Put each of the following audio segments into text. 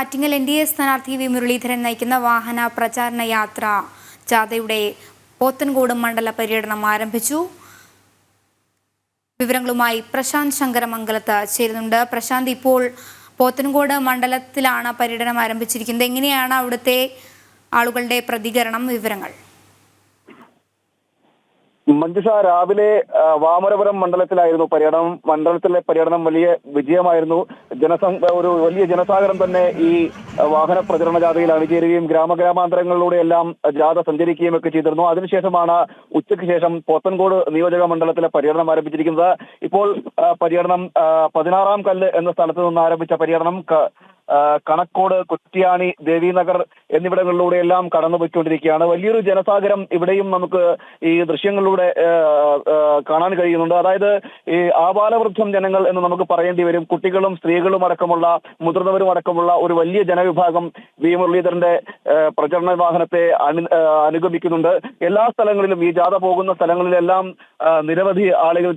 Attingal N D A സ്ഥാനാർത്ഥി V Muraleedharan നയിക്കുന്ന വാഹന പ്രചാരണ യാത്ര ജാഥയുടെ പോത്തൻകോട് മണ്ഡല പര്യടനം ആരംഭിച്ചു. വിവരങ്ങളുമായി പ്രശാന്ത് ശങ്കരമംഗലത്ത് ചേരുന്നുണ്ട്. പ്രശാന്ത് ഇപ്പോൾ പോത്തൻകോട് മണ്ഡലത്തിലാണ് പര്യടനം ആരംഭിച്ചിരിക്കുന്നത്. എങ്ങനെയാണ് അവിടുത്തെ ആളുകളുടെ പ്രതികരണം? വിവരങ്ങൾ. മഞ്ജുഷ രാവിലെ വാമരപുരം മണ്ഡലത്തിലായിരുന്നു പര്യടനം. മണ്ഡലത്തിലെ പര്യടനം വലിയ വിജയമായിരുന്നു. ജനസം ഒരു വലിയ ജനസാഗരം തന്നെ ഈ വാഹന പ്രചരണ ജാഥയിൽ അണിചേരുകയും ഗ്രാമഗ്രാമാന്തരങ്ങളിലൂടെയെല്ലാം ജാഥ സഞ്ചരിക്കുകയും ഒക്കെ ചെയ്തിരുന്നു. അതിനുശേഷമാണ് ഉച്ചയ്ക്ക് ശേഷം പോത്തൻകോട് നിയോജക മണ്ഡലത്തിലെ പര്യടനം ആരംഭിച്ചിരിക്കുന്നത്. ഇപ്പോൾ പര്യടനം പതിനാറാം കല്ല് എന്ന സ്ഥലത്ത് നിന്ന് ആരംഭിച്ച പര്യടനം കണക്കോട് കുറ്റിയാണി ദേവീനഗർ എന്നിവിടങ്ങളിലൂടെയെല്ലാം കടന്നുപോയിക്കൊണ്ടിരിക്കുകയാണ്. വലിയൊരു ജനസാഗരം ഇവിടെയും നമുക്ക് ഈ ദൃശ്യങ്ങളിലൂടെ കാണാൻ കഴിയുന്നുണ്ട്. അതായത് ഈ ആബാലവൃദ്ധം ജനങ്ങൾ എന്ന് നമുക്ക് പറയേണ്ടി വരും. കുട്ടികളും സ്ത്രീകളും അടക്കമുള്ള മുതിർന്നവരും അടക്കമുള്ള ഒരു വലിയ ജനവിഭാഗം വി മുരളീധരന്റെ പ്രചരണ വാഹനത്തെ അനു അനുഗമിക്കുന്നുണ്ട്. എല്ലാ സ്ഥലങ്ങളിലും ഈ ജാഥ പോകുന്ന സ്ഥലങ്ങളിലെല്ലാം നിരവധി ആളുകൾ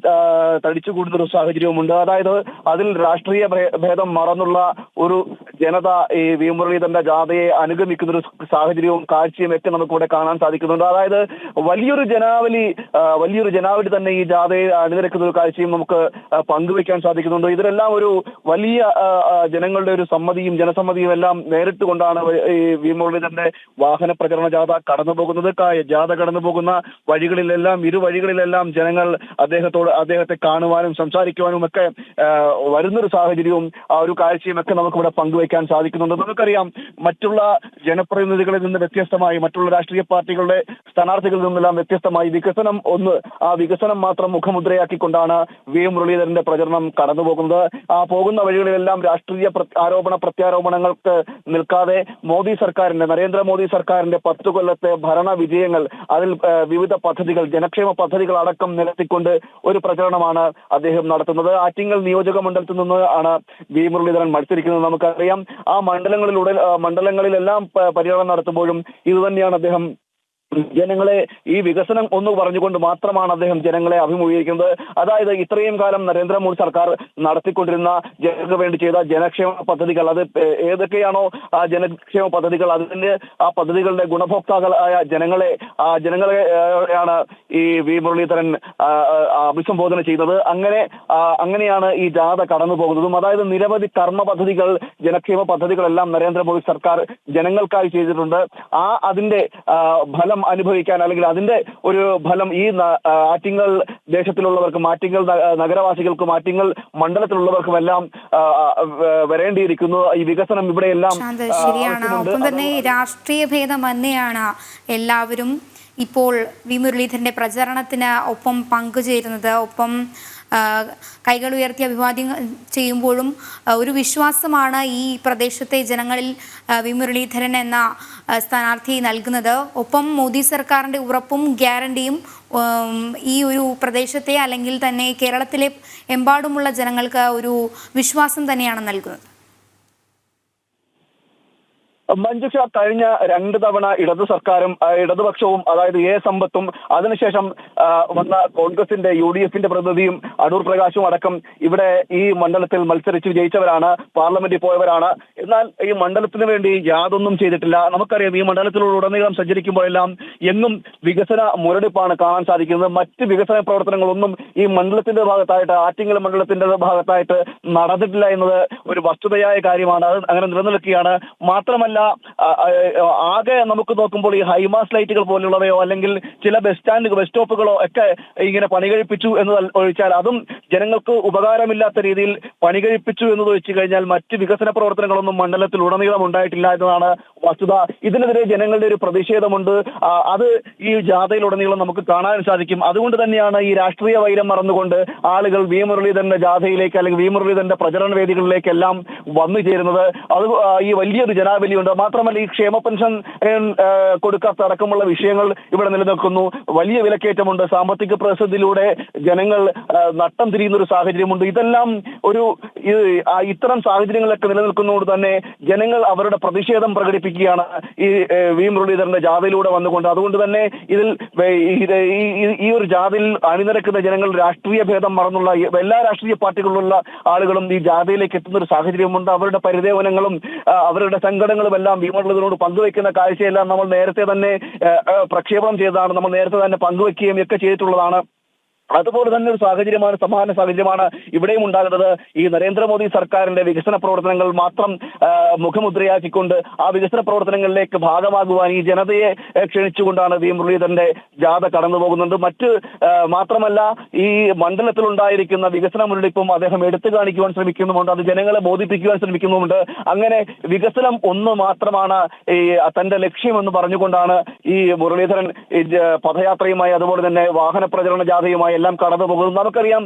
തടിച്ചു തടിച്ചുകൂടുന്ന ഒരു സാഹചര്യവുമുണ്ട്. അതായത് അതിൽ രാഷ്ട്രീയ ഭേദം മറന്നുള്ള ഒരു ജനത ഈ വി മുരളീധരന്റെ ജാഥയെ അനുഗമിക്കുന്ന ഒരു സാഹചര്യവും കാഴ്ചയും ഒക്കെ നമുക്ക് ഇവിടെ കാണാൻ സാധിക്കുന്നുണ്ട്. അതായത് വലിയൊരു ജനാവലി വലിയൊരു ജനാവലി തന്നെ ഈ ജാഥയെ അണിനിരക്കുന്ന ഒരു കാഴ്ചയും നമുക്ക് പങ്കുവെക്കാൻ സാധിക്കുന്നുണ്ട്. ഇതിലെല്ലാം ഒരു വലിയ ജനങ്ങളുടെ ഒരു സമ്മതിയും ജനസമ്മതിയും എല്ലാം നേരിട്ട് കൊണ്ടാണ് ഈ വി മുരളീധരന്റെ വാഹന പ്രചരണ ജാഥ കടന്നു പോകുന്നത് ജാഥ കടന്നു പോകുന്ന വഴികളിലെല്ലാം ഇരു വഴികളിലെല്ലാം ജനങ്ങൾ അദ്ദേഹത്തോട് അദ്ദേഹത്തെ കാണുവാനും സംസാരിക്കുവാനും ഒക്കെ വരുന്നൊരു സാഹചര്യവും ആ ഒരു കാഴ്ചയും ഒക്കെ നമുക്കിവിടെ പങ്കുവയ്ക്കാൻ സാധിക്കുന്നുണ്ട്. നമുക്കറിയാം മറ്റുള്ള ജനപ്രതിനിധികളിൽ നിന്ന് വ്യത്യസ്തമായി മറ്റുള്ള രാഷ്ട്രീയ പാർട്ടികളുടെ സ്ഥാനാർത്ഥികളിൽ നിന്നെല്ലാം വ്യത്യസ്തമായി വികസനം ഒന്ന് ആ വികസനം മാത്രം മുഖമുദ്രയാക്കിക്കൊണ്ടാണ് വി മുരളീധരന്റെ പ്രചരണം കടന്നുപോകുന്നത്. ആ പോകുന്ന വഴികളിലെല്ലാം രാഷ്ട്രീയ ആരോപണ പ്രത്യാരോപണങ്ങൾക്ക് നിൽക്കാതെ മോദി സർക്കാരിന്റെ നരേന്ദ്രമോദി സർക്കാരിന്റെ പത്തു കൊല്ലത്തെ ഭരണ വിജയങ്ങൾ അതിൽ വിവിധ പദ്ധതികൾ ജനക്ഷേമ പദ്ധതികൾ അടക്കം നിലത്തിക്കൊണ്ട് ഒരു പ്രചരണമാണ് അദ്ദേഹം നടത്തുന്നത്. ആറ്റിങ്ങൽ നിയോജക മണ്ഡലത്തിൽ നിന്ന് ആണ് വി മുരളീധരൻ മത്സരിക്കുന്നത്. നമുക്കറിയാം ആ മണ്ഡലങ്ങളിലൂടെ മണ്ഡലങ്ങളിലെല്ലാം പര്യടനം നടത്തുമ്പോഴും ഇതുതന്നെയാണ് അദ്ദേഹം ജനങ്ങളെ ഈ വികസനം ഒന്ന് പറഞ്ഞുകൊണ്ട് മാത്രമാണ് അദ്ദേഹം ജനങ്ങളെ അഭിമുഖീകരിക്കുന്നത്. അതായത് ഇത്രയും കാലം നരേന്ദ്രമോദി സർക്കാർ നടത്തിക്കൊണ്ടിരുന്ന ജനങ്ങൾക്ക് വേണ്ടി ചെയ്ത ജനക്ഷേമ പദ്ധതികൾ അത് ഏതൊക്കെയാണോ ആ ജനക്ഷേമ പദ്ധതികൾ അതിന്റെ ആ പദ്ധതികളുടെ ഗുണഭോക്താക്കളായ ജനങ്ങളെ ആ ജനങ്ങളെ ആണ് ഈ വി. മുരളീധരൻ അഭിസംബോധന ചെയ്യുന്നത് അങ്ങനെ അങ്ങനെയാണ് ഈ ജാഥ കടന്നു പോകുന്നതും. അതായത് നിരവധി കർമ്മ പദ്ധതികൾ ജനക്ഷേമ പദ്ധതികളെല്ലാം നരേന്ദ്രമോദി സർക്കാർ ജനങ്ങൾക്കായി ചെയ്തിട്ടുണ്ട്. ആ അതിന്റെ ഫലം അനുഭവിക്കാൻ അല്ലെങ്കിൽ അതിന്റെ ഒരു ഫലം ഈ ആറ്റിങ്ങൽ ദേശത്തിലുള്ളവർക്കും ആറ്റിങ്ങൽ നഗരവാസികൾക്കും ആറ്റിങ്ങൽ മണ്ഡലത്തിലുള്ളവർക്കും എല്ലാം വരേണ്ടിയിരിക്കുന്നു. ഈ വികസനം ഇവിടെയെല്ലാം എല്ലാം ശരിയാണ്. ഒപ്പം തന്നെ രാഷ്ട്രീയ ഭേദം തന്നെയാണ് എല്ലാവരും ഇപ്പോൾ വി മുരളീധരന്റെ പ്രചരണത്തിന് ഒപ്പം പങ്കുചേരുന്നത്. ഒപ്പം കൈകൾ ഉയർത്തി അഭിവാദ്യം ചെയ്യുമ്പോഴും ഒരു വിശ്വാസമാണ് ഈ പ്രദേശത്തെ ജനങ്ങളിൽ വി മുരളീധരൻ എന്ന സ്ഥാനാർത്ഥി നൽകുന്നത്. ഒപ്പം മോദി സർക്കാരിന്റെ ഉറപ്പും ഗ്യാരണ്ടിയും ഈ ഒരു പ്രദേശത്തെ അല്ലെങ്കിൽ തന്നെ കേരളത്തിലെ എമ്പാടുമുള്ള ജനങ്ങൾക്ക് ഒരു വിശ്വാസം തന്നെയാണ് നൽകുന്നത്. മഞ്ജുഷ കഴിഞ്ഞ രണ്ട് തവണ ഇടതു സർക്കാരും ഇടതുപക്ഷവും അതായത് എ സമ്പത്തും അതിനുശേഷം വന്ന കോൺഗ്രസിന്റെ യു ഡി എഫിന്റെ പ്രതിനിധിയും അടൂർ പ്രകാശും അടക്കം ഇവിടെ ഈ മണ്ഡലത്തിൽ മത്സരിച്ച് ജയിച്ചവരാണ് പാർലമെന്റിൽ പോയവരാണ്. എന്നാൽ ഈ മണ്ഡലത്തിന് വേണ്ടി യാതൊന്നും ചെയ്തിട്ടില്ല. നമുക്കറിയാം ഈ മണ്ഡലത്തിലുടനീളം സഞ്ചരിക്കുമ്പോഴെല്ലാം എന്നും വികസന മുരടിപ്പാണ് കാണാൻ സാധിക്കുന്നത്. മറ്റ് വികസന പ്രവർത്തനങ്ങളൊന്നും ഈ മണ്ഡലത്തിന്റെ ഭാഗത്തായിട്ട് ആറ്റിങ്ങൽ മണ്ഡലത്തിന്റെ ഭാഗത്തായിട്ട് നടന്നിട്ടില്ല എന്നത് ഒരു വസ്തുതയായ കാര്യമാണ്. അത് അങ്ങനെ നിലനിൽക്കുകയാണ്. മാത്രമല്ല ആ, ആകെ നമുക്ക് നോക്കുമ്പോൾ ഈ ഹൈമാസ് ലൈറ്റുകൾ പോലുള്ളവയോ അല്ലെങ്കിൽ ചില ബസ് സ്റ്റാൻഡ് ബസ് സ്റ്റോപ്പുകളോ ഒക്കെ ഇങ്ങനെ പണി കഴിപ്പിച്ചു എന്ന് ഒഴിച്ചാൽ അതും ജനങ്ങൾക്ക് ഉപകാരമില്ലാത്ത രീതിയിൽ പണി കഴിപ്പിച്ചു എന്നത് വെച്ച് കഴിഞ്ഞാൽ മറ്റ് വികസന പ്രവർത്തനങ്ങളൊന്നും മണ്ഡലത്തിൽ ഉടനീളം ഉണ്ടായിട്ടില്ല എന്നതാണ് വസ്തുത. ഇതിനെതിരെ ജനങ്ങളുടെ ഒരു പ്രതിഷേധമുണ്ട്. അത് ഈ ജാഥയിലുടനീളം നമുക്ക് കാണാൻ സാധിക്കും. അതുകൊണ്ട് തന്നെയാണ് ഈ രാഷ്ട്രീയ വൈരം മറന്നുകൊണ്ട് ആളുകൾ വി മുരളീധരന്റെ ജാഥയിലേക്ക് അല്ലെങ്കിൽ വി മുരളീധരന്റെ പ്രചരണ വേദികളിലേക്കെല്ലാം വന്നു ചേരുന്നത്. അത് ഈ വലിയൊരു ജനാവലിയുണ്ട്. മാത്രമല്ല ഈ ക്ഷേമ പെൻഷൻ കൊടുക്കാത്ത അടക്കമുള്ള വിഷയങ്ങൾ ഇവിടെ നിലനിൽക്കുന്നു. വലിയ വിലക്കയറ്റമുണ്ട്. സാമ്പത്തിക പ്രതിസന്ധിയിലൂടെ ജനങ്ങൾ നട്ടം തിരിയുന്ന ഒരു സാഹചര്യമുണ്ട്. ഇതെല്ലാം ഒരു ഇത്തരം സാഹചര്യങ്ങളൊക്കെ നിലനിൽക്കുന്നതുകൊണ്ട് തന്നെ ജനങ്ങൾ അവരുടെ പ്രതിഷേധം പ്രകടിപ്പിക്കും. പ്രഖ്യാപിക്കുകയാണ് ഈ വി. മുരളീധരന്റെ ജാഥയിലൂടെ വന്നുകൊണ്ട്. അതുകൊണ്ട് തന്നെ ഇതിൽ ഈ- ഒരു ജാഥയിൽ അണിനിരക്കുന്ന ജനങ്ങൾ രാഷ്ട്രീയ ഭേദം മറന്നുള്ള എല്ലാ രാഷ്ട്രീയ പാർട്ടികളിലുള്ള ആളുകളും ഈ ജാഥയിലേക്ക് എത്തുന്ന ഒരു സാഹചര്യമുണ്ട്. അവരുടെ പരിദേവനങ്ങളും അവരുടെ സങ്കടങ്ങളും എല്ലാം വി. മുരളീധരനോട് പങ്കുവെക്കുന്ന കാഴ്ചയെല്ലാം നമ്മൾ നേരത്തെ തന്നെ പ്രക്ഷേപണം ചെയ്തതാണ്. നമ്മൾ നേരത്തെ തന്നെ പങ്കുവെക്കുകയും ഒക്കെ ചെയ്തിട്ടുള്ളതാണ്. അതുപോലെ തന്നെ ഒരു സാഹചര്യമാണ് സമാന സാഹചര്യമാണ് ഇവിടെയും ഉണ്ടാകുന്നത്. ഈ നരേന്ദ്രമോദി സർക്കാരിന്റെ വികസന പ്രവർത്തനങ്ങൾ മാത്രം മുഖമുദ്രയാക്കിക്കൊണ്ട് ആ വികസന പ്രവർത്തനങ്ങളിലേക്ക് ഭാഗമാകുവാൻ ഈ ജനതയെ ക്ഷണിച്ചുകൊണ്ടാണ് വി. മുരളീധരന്റെ ജാഥ കടന്നു പോകുന്നത്. മറ്റ് മാത്രമല്ല ഈ മണ്ഡലത്തിലുണ്ടായിരിക്കുന്ന വികസന മുരടിപ്പും അദ്ദേഹം എടുത്തു കാണിക്കുവാൻ ശ്രമിക്കുന്നുമുണ്ട്. അത് ജനങ്ങളെ ബോധിപ്പിക്കുവാൻ ശ്രമിക്കുന്നുമുണ്ട്. അങ്ങനെ വികസനം ഒന്ന് മാത്രമാണ് ഈ തന്റെ ലക്ഷ്യമെന്ന് പറഞ്ഞുകൊണ്ടാണ് ഈ മുരളീധരൻ പദയാത്രയുമായി അതുപോലെ തന്നെ വാഹന പ്രചരണ ജാഥയുമായി എല്ലാം കടന്നു പോകുന്നത് നമുക്കറിയാം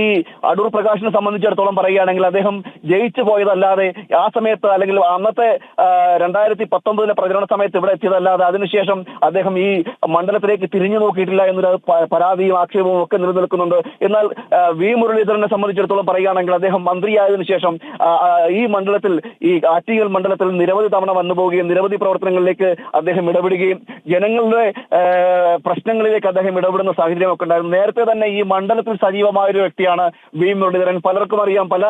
ഈ അടൂർ പ്രകാശിനെ സംബന്ധിച്ചിടത്തോളം പറയുകയാണെങ്കിൽ അദ്ദേഹം ജയിച്ചു പോയതല്ലാതെ ആ സമയത്ത് അല്ലെങ്കിൽ അന്നത്തെ രണ്ടായിരത്തി പത്തൊമ്പതിലെ പ്രചരണ സമയത്ത് ഇവിടെ എത്തിയതല്ലാതെ അതിനുശേഷം അദ്ദേഹം ഈ മണ്ഡലത്തിലേക്ക് തിരിഞ്ഞു നോക്കിയിട്ടില്ല എന്നൊരു പരാതിയും ആക്ഷേപവും ഒക്കെ നിലനിൽക്കുന്നുണ്ട്. എന്നാൽ വി. മുരളീധരനെ സംബന്ധിച്ചിടത്തോളം പറയുകയാണെങ്കിൽ അദ്ദേഹം മന്ത്രിയായതിനു ശേഷം ഈ മണ്ഡലത്തിൽ ഈ ആറ്റിങ്ങൽ മണ്ഡലത്തിൽ നിരവധി തവണ വന്നു പോവുകയും നിരവധി പ്രവർത്തനങ്ങളിലേക്ക് അദ്ദേഹം ഇടപെടുകയും ജനങ്ങളുടെ പ്രശ്നങ്ങളിലേക്ക് അദ്ദേഹം ഇടപെടുന്ന സാഹചര്യമൊക്കെ ഉണ്ടായിരുന്നു. നേരത്തെ തന്നെ ഈ മണ്ഡലത്തിൽ സജീവമായ ഒരു വ്യക്തിയാണ് വി മുരളീധരൻ. പലർക്കും അറിയാം പല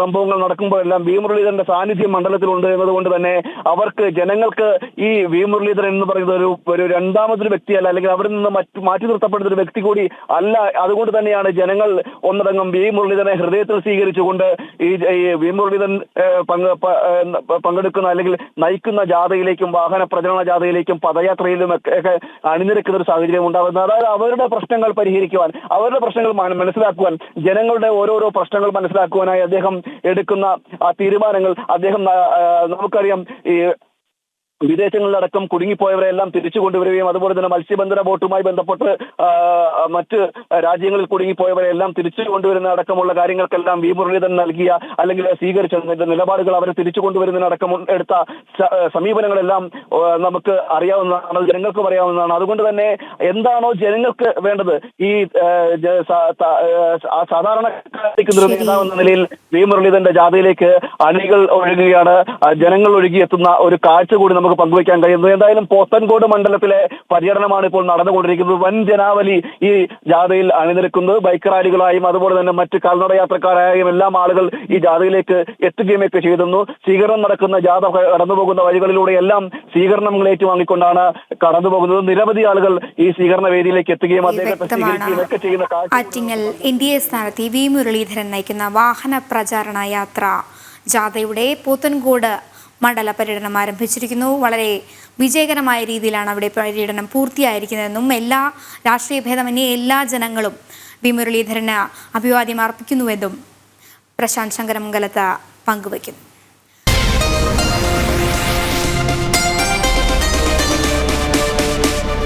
സംഭവങ്ങൾ നടക്കുമ്പോഴെല്ലാം വി മുരളീധരന്റെ സാന്നിധ്യം മണ്ഡലത്തിലുണ്ട് എന്നതുകൊണ്ട് തന്നെ അവർക്ക് ജനങ്ങൾക്ക് ഈ വി മുരളീധരൻ എന്ന് പറയുന്ന ഒരു ഒരു രണ്ടാമതൊരു വ്യക്തിയല്ല അല്ലെങ്കിൽ അവരിൽ നിന്ന് മറ്റ് നിർത്തപ്പെടുന്ന ഒരു വ്യക്തി കൂടി അല്ല. അതുകൊണ്ട് തന്നെയാണ് ജനങ്ങൾ ഒന്നടങ്കം വി മുരളീധരനെ ഹൃദയത്തിൽ സ്വീകരിച്ചുകൊണ്ട് ഈ വി മുരളീധരൻ പങ്കെടുക്കുന്ന അല്ലെങ്കിൽ നയിക്കുന്ന ജാഥയിലേക്കും വാഹന പ്രചരണ ജാഥയിലേക്കും പദയാത്രയിലും ഒക്കെ ഒക്കെ അണിനിരക്കുന്ന ഒരു സാഹചര്യം ഉണ്ടാകുന്നത്. അതായത് അവരുടെ പ്രശ്നങ്ങൾ പരിഹരിക്കുവാൻ അവരുടെ പ്രശ്നങ്ങൾ മന- മനസ്സിലാക്കുവാൻ ജനങ്ങളുടെ ഓരോരോ പ്രശ്നങ്ങൾ മനസ്സിലാക്കുവാനായി അദ്ദേഹം എടുക്കുന്ന ആ തീരുമാനങ്ങൾ അദ്ദേഹം നമുക്കറിയാം ഈ വിദേശങ്ങളിലടക്കം കുടുങ്ങിപ്പോയവരെ എല്ലാം തിരിച്ചു കൊണ്ടുവരികയും അതുപോലെ തന്നെ മത്സ്യബന്ധന ബോട്ടുമായി ബന്ധപ്പെട്ട് മറ്റ് രാജ്യങ്ങളിൽ കുടുങ്ങിപ്പോയവരെ എല്ലാം തിരിച്ചു കൊണ്ടുവരുന്ന അടക്കമുള്ള കാര്യങ്ങൾക്കെല്ലാം വി മുരളീധരൻ നൽകിയ അല്ലെങ്കിൽ സ്വീകരിച്ച നിലപാടുകൾ അവരെ തിരിച്ചു കൊണ്ടുവരുന്നതിനടക്കം എടുത്ത സമീപനങ്ങളെല്ലാം നമുക്ക് അറിയാവുന്നതാണ് ജനങ്ങൾക്കും അറിയാവുന്നതാണ്. അതുകൊണ്ട് തന്നെ എന്താണോ ജനങ്ങൾക്ക് വേണ്ടത് ഈ സാധാരണ സാധാരണക്കാർക്ക് എന്ന നിലയിൽ വി മുരളീധരന്റെ ജാഥയിലേക്ക് അണികൾ ഒഴുകുകയാണ്. ജനങ്ങൾ ഒഴുകിയെത്തുന്ന ഒരു കാഴ്ച കൂടി നമുക്ക് പങ്കുവയ്ക്കാൻ കഴിയുന്നത്. എന്തായാലും പോത്തൻകോട് മണ്ഡലത്തിലെ പര്യടനമാണ് ഇപ്പോൾ നടന്നുകൊണ്ടിരിക്കുന്നത്. വൻ ജനാവലി ഈ ജാഥയിൽ അണിനിരക്കുന്നത്. ബൈക്ക് റാലികളായും അതുപോലെ തന്നെ മറ്റ് കാൽനട യാത്രക്കാരായും എല്ലാം ആളുകൾ ഈ ജാഥയിലേക്ക് എത്തുകയും ഒക്കെ ചെയ്തിരുന്നു. സ്വീകരണം നടക്കുന്ന ജാഥ കടന്നു പോകുന്ന വഴികളിലൂടെ എല്ലാം സ്വീകരണങ്ങൾ ഏറ്റുവാങ്ങിക്കൊണ്ടാണ് കടന്നു പോകുന്നത് നിരവധി ആളുകൾ ഈ സ്വീകരണ വേദിയിലേക്ക് എത്തുകയും അദ്ദേഹത്തെ സ്വീകരിക്കുകയും ഒക്കെ ചെയ്യുന്ന കാഴ്ച ആറ്റിങ്ങൽ എൻ ഡി എ സ്ഥാനത്ത് വി മുരളീധരൻ നയിക്കുന്ന വാഹന പ്രചാരണ യാത്ര. ജാഥയുടെ പോത്തൻകോട് മണ്ഡല പര്യടനം ആരംഭിച്ചിരിക്കുന്നു. വളരെ വിജയകരമായ രീതിയിലാണ് അവിടെ പര്യടനം പൂർത്തിയായിരിക്കുന്നതെന്നും എല്ലാ രാഷ്ട്രീയ ഭേദമന്യേ എല്ലാ ജനങ്ങളും വി മുരളീധരന് അഭിവാദ്യം അർപ്പിക്കുന്നുവെന്നും പ്രശാന്ത് ശങ്കരമംഗലത്ത് പങ്കുവയ്ക്കുന്നു.